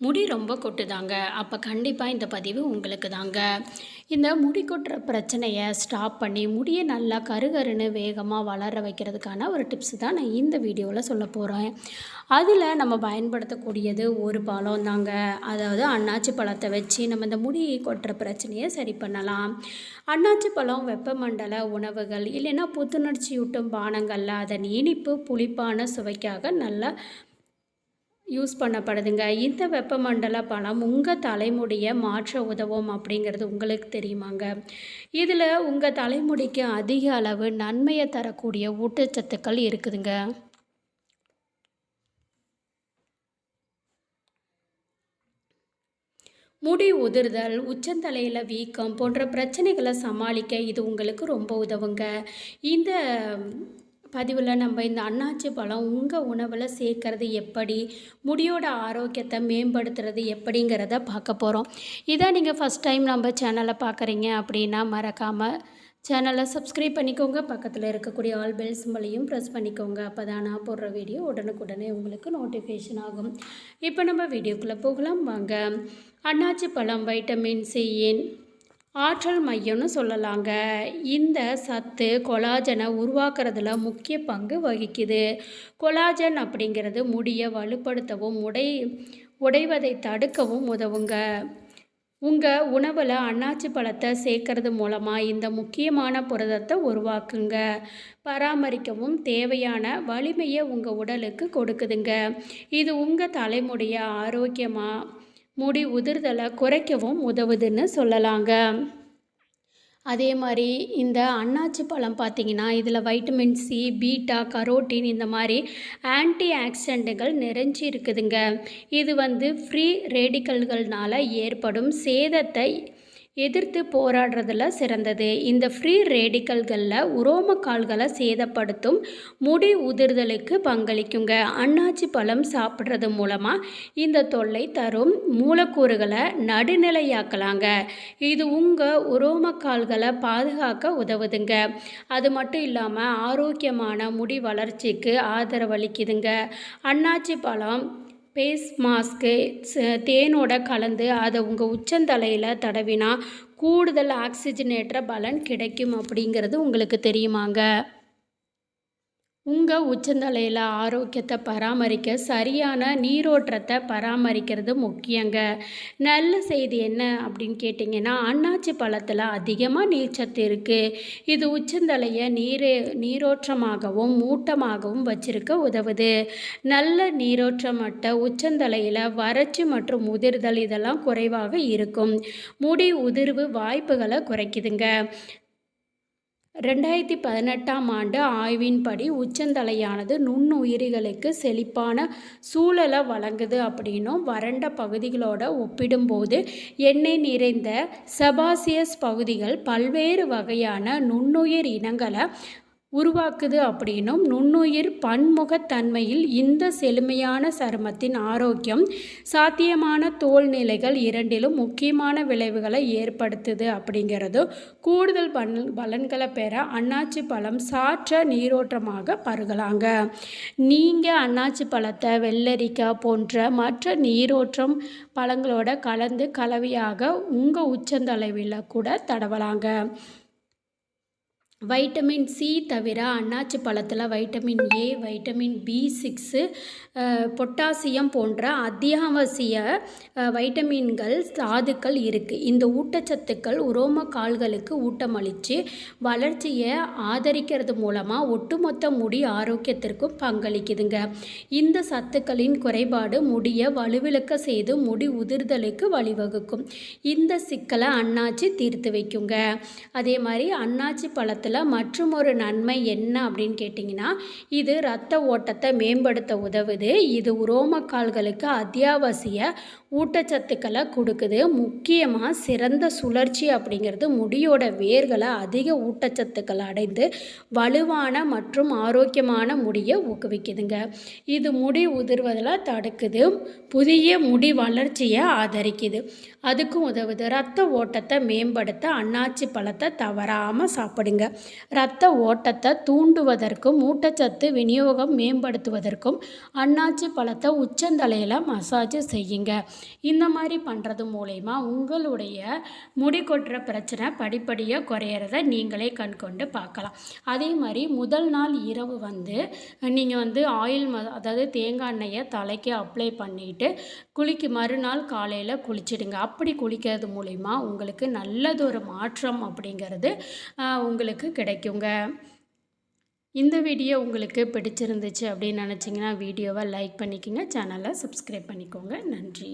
முடி ரொம்ப கொட்டுதாங்க. அப்போ கண்டிப்பாக இந்த பதிவு உங்களுக்கு தாங்க இந்த முடி கொட்டுற பிரச்சனையை ஸ்டாப் பண்ணி முடியை நல்லா கருகருன்னு வேகமாக வளர வைக்கிறதுக்கான ஒரு டிப்ஸ் தான் நான் இந்த வீடியோவில் சொல்ல போகிறேன் அதில் நம்ம பயன்படுத்தக்கூடியது ஒரு பழம் தாங்க அதாவது அன்னாச்சி பழத்தை வச்சு நம்ம இந்த முடி கொட்டுற பிரச்சனையை சரி பண்ணலாம். அன்னாச்சி பழம் வெப்பமண்டல உணவுகள் இல்லைன்னா புத்துணர்ச்சியூட்டும் பானங்களில் அதன் இனிப்பு புளிப்பான சுவைக்காக நல்லா யூஸ் பண்ணப்படுதுங்க. இந்த வெப்பமண்டல பணம் உங்கள் தலைமுடியை மாற்ற உதவும் அப்படிங்கிறது உங்களுக்கு தெரியுமாங்க? இதில் உங்கள் தலைமுடிக்கு அதிக அளவு நன்மையை தரக்கூடிய ஊட்டச்சத்துக்கள் இருக்குதுங்க. முடி உதிர்தல் உச்சந்தலையில் வீக்கம் போன்ற பிரச்சனைகளை சமாளிக்க இது உங்களுக்கு ரொம்ப உதவுங்க. இந்த பதிவில் நம்ம இந்த அன்னாச்சி பழம் உங்கள் உணவில் சேர்க்கறது எப்படி? முடியோட ஆரோக்கியத்தை மேம்படுத்துறது எப்படிங்கிறத பார்க்க போகிறோம் இதை நீங்கள் ஃபஸ்ட் டைம் நம்ம சேனலை பார்க்குறீங்க அப்படின்னா மறக்காமல் சேனலை சப்ஸ்கிரைப் பண்ணிக்கோங்க. பக்கத்தில் இருக்கக்கூடிய ஆல் பெல் சிம்பளையும் ப்ரெஸ் பண்ணிக்கோங்க. அப்போ தான் நான் போடுற வீடியோ உடனுக்குடனே உங்களுக்கு நோட்டிஃபிகேஷன் ஆகும். இப்போ நம்ம வீடியோக்குள்ளே போகலாம். வாங்க. அன்னாச்சி பழம் வைட்டமின் சியின் ஆற்றல் மையம்னு சொல்லலாங்க. இந்த சத்து கொலாஜனை உருவாக்குறதுல முக்கிய பங்கு வகிக்குது. கொலாஜன் அப்படிங்கிறது முடியை வலுப்படுத்தவும் உடை உடைவதை தடுக்கவும் உதவுங்க. உங்கள் உணவில் அன்னாச்சி பழத்தை சேர்க்கறது மூலமாக இந்த முக்கியமான புரதத்தை உருவாக்குங்க. பராமரிக்கவும் தேவையான வலிமையை உங்கள் உடலுக்கு கொடுக்குதுங்க. இது உங்கள் தலைமுடியை ஆரோக்கியமாக முடி உதிர்தலை குறைக்கவும் உதவுதுன்னு சொல்லலாங்க. அதே மாதிரி இந்த அன்னாச்சி பழம் பார்த்திங்கன்னா இதில் வைட்டமின் சி பீட்டா கரோட்டின் இந்த மாதிரி ஆன்டி ஆக்சிடென்ட்டுகள் நிறைஞ்சி இருக்குதுங்க இது வந்து ஃப்ரீ ரேடிக்கல்கள்னால் ஏற்படும் சேதத்தை எதிர்த்து போராடுறதுல சிறந்தது. இந்த ஃப்ரீ ரேடிக்கல்களில் உரோம கால்களை சேதப்படுத்தும் முடி உதிர்தலுக்கு பங்களிக்குங்க. அன்னாச்சி பழம் சாப்பிட்றது மூலமாக இந்த தொல்லை தரும் மூலக்கூறுகளை நடுநிலையாக்கலாங்க. இது உங்கள் உரோம கால்களை பாதுகாக்க உதவுதுங்க. அது மட்டும் இல்லாமல் ஆரோக்கியமான முடி வளர்ச்சிக்கு ஆதரவளிக்குதுங்க. அன்னாச்சி பழம் ஃபேஸ் மாஸ்க்கு தேனோட கலந்து அதை உங்கள் உச்சந்தலையில் தடவினா கூடுதல் ஆக்சிஜனேற்ற பலன் கிடைக்கும் அப்படிங்கிறது உங்களுக்கு தெரியுமாங்க? உங்கள் உச்சந்தலையில் ஆரோக்கியத்தை பராமரிக்க சரியான நீரோட்டத்தை பராமரிக்கிறது முக்கியங்க. நல்ல செய்தி என்ன அப்படின்னு கேட்டிங்கன்னா அன்னாச்சி பழத்தில் அதிகமாக நீர்ச்சத்து இருக்குது இது உச்சந்தலையை நீரே நீரோற்றமாகவும் மூட்டமாகவும் வச்சிருக்க உதவுது. நல்ல நீரோற்றமட்ட உச்சந்தலையில் வறட்சி மற்றும் உதிர்தல் இதெல்லாம் குறைவாக இருக்கும். முடி உதிர்வு வாய்ப்புகளை குறைக்குதுங்க. ரெண்டாயிரத்தி பதினெட்டாம் ஆண்டு ஆய்வின்படி உச்சந்தலையானது நுண்ணுயிரிகளுக்கு செழிப்பான சூழலை வழங்குது அப்படின்னும் வறண்ட பகுதிகளோட ஒப்பிடும்போது எண்ணெய் நிறைந்த செபாசியஸ் பகுதிகள் பல்வேறு வகையான நுண்ணுயிர் இனங்களை உருவாக்குது அப்படின்னும் நுண்ணுயிர் பன்முகத்தன்மையில் இந்த செழுமையான சருமத்தின் ஆரோக்கியம் சாத்தியமான தோல்நிலைகள் இரண்டிலும் முக்கியமான விளைவுகளை ஏற்படுத்துது அப்படிங்கிறது. கூடுதல் பன் பலன்களை பெற அன்னாச்சி பழம் சாற்ற நீரோட்டமாக பருகலாங்க. நீங்கள் அன்னாச்சி பழத்தை வெள்ளரிக்காய் போன்ற மற்ற நீரோற்றம் பழங்களோட கலந்து கலவையாக உங்கள் உச்சந்தலைவில் கூட தடவலாங்க. வைட்டமின் சி தவிர அன்னாச்சி பழத்தில் vitamin A vitamin B six potassium போன்ற அத்தியாவசிய வைட்டமின்கள் தாதுக்கள் இருக்குது இந்த ஊட்டச்சத்துக்கள் உரோம கால்களுக்கு ஊட்டமளித்து வளர்ச்சியை ஆதரிக்கிறது மூலமாக ஒட்டுமொத்த முடி ஆரோக்கியத்திற்கும் பங்களிக்குதுங்க. இந்த சத்துக்களின் குறைபாடு முடியை வலுவிழக்க செய்து முடி உதிர்தலுக்கு வழிவகுக்கும். இந்த சிக்கலை அன்னாச்சி தீர்த்து வைக்குங்க. அதே மாதிரி அன்னாச்சி பழத்தில் மற்றும் ஒரு நன்மை என்ன அப்படின்னு கேட்டிங்கன்னா இது இரத்த ஓட்டத்தை மேம்படுத்த உதவுது. இது உரோமக்கால்களுக்கு அத்தியாவசிய ஊட்டச்சத்துக்களை கொடுக்குது. முக்கியமாக சிறந்த சுழற்சி அப்படிங்கிறது முடியோட வேர்களை அதிக ஊட்டச்சத்துக்கள் அடைந்து வலுவான மற்றும் ஆரோக்கியமான முடியை ஊக்குவிக்குதுங்க. இது முடி உதிர்வதில் தடுக்குது. புதிய முடி வளர்ச்சியை ஆதரிக்குது. அதுக்கும் உதவுது. ரத்த ஓட்டத்தை மேம்படுத்த அன்னாச்சி பழத்தை தவறாமல் சாப்பிடுங்க. ரத்த ஓட்டத்தை தூண்டுவதற்கும் ஊட்டச்சத்து விநியோகம் மேம்படுத்துவதற்கும் அன்னாச்சி பழத்தை உச்சந்தலையில் மசாஜ் செய்யுங்க. இந்த மாதிரி பண்ணுறது மூலயமா உங்களுடைய முடி கொட்டுற பிரச்சனை படிப்படியாக குறையிறத நீங்களே கண்கொண்டு பார்க்கலாம். அதே மாதிரி முதல் நாள் இரவு வந்து நீங்கள் வந்து ஆயில் ம அதாவது தேங்காய் எண்ணெயை தலைக்கு அப்ளை பண்ணிவிட்டு குளிக்கு மறுநாள் காலையில் குளிச்சிடுங்க. அப்படி குளிக்கிறது மூலிமா உங்களுக்கு நல்லதொரு மாற்றம் அப்படிங்கிறது உங்களுக்கு கிடைக்குங்க. இந்த வீடியோ உங்களுக்கு பிடிச்சிருந்துச்சு அப்படின்னு நினச்சிங்கன்னா வீடியோவை லைக் பண்ணிக்கோங்க சேனலை சப்ஸ்கிரைப் பண்ணிக்கோங்க. நன்றி.